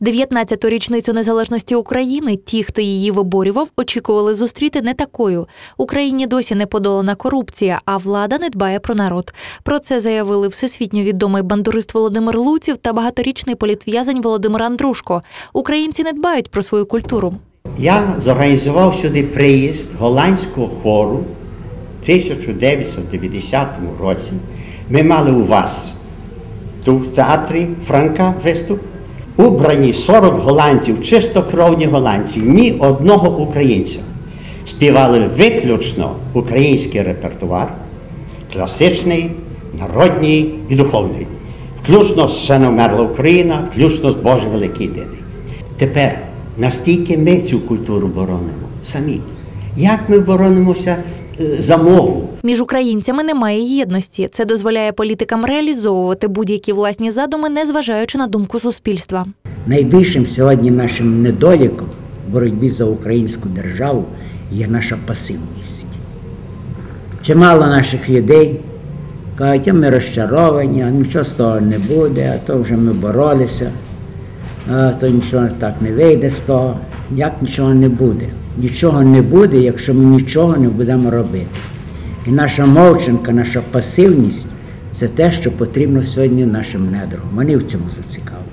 19-ту річницю незалежності України ті, хто її виборював, очікували зустріти не такою. Україні досі не подолана корупція, а влада не дбає про народ. Про це заявили всесвітньо відомий бандурист Володимир Луців та багаторічний політв'язень Володимир Андрушко. Українці не дбають про свою культуру. Я зорганізував сюди приїзд голландського хору в 1990 році. Ми мали у вас тут в театрі Франка виступ. Убрані 40 голландців, чистокровні голландці, ні одного українця. Співали виключно український репертуар, класичний, народній і духовний. Включно з «Ще не вмерла Україна, включно з Боже Великий Єдиний. Тепер настільки ми цю культуру боронимо самі. Як ми боронимося е, за мову? Між українцями немає єдності. Це дозволяє політикам реалізовувати будь-які власні задуми, незважаючи на думку суспільства. Найбільшим сьогодні нашим недоліком в боротьбі за українську державу є наша пасивність. Чимало наших людей кажуть, а ми розчаровані, а нічого з того не буде, а то вже ми боролися, а то нічого так не вийде з того. Як нічого не буде? Нічого не буде, якщо ми нічого не будемо робити. І наша мовчанка, наша пасивність це те, що потрібно сьогодні нашим недругам. Вони в цьому зацікавлені.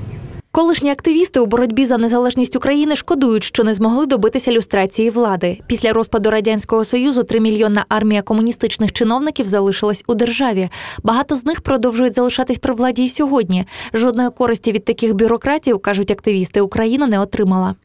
Колишні активісти у боротьбі за незалежність України шкодують, що не змогли добитися люстрації влади. Після розпаду радянського союзу тримільйонна армія комуністичних чиновників залишилась у державі. Багато з них продовжують залишатись при владі і сьогодні. Жодної користі від таких бюрократів, кажуть активісти, Україна не отримала.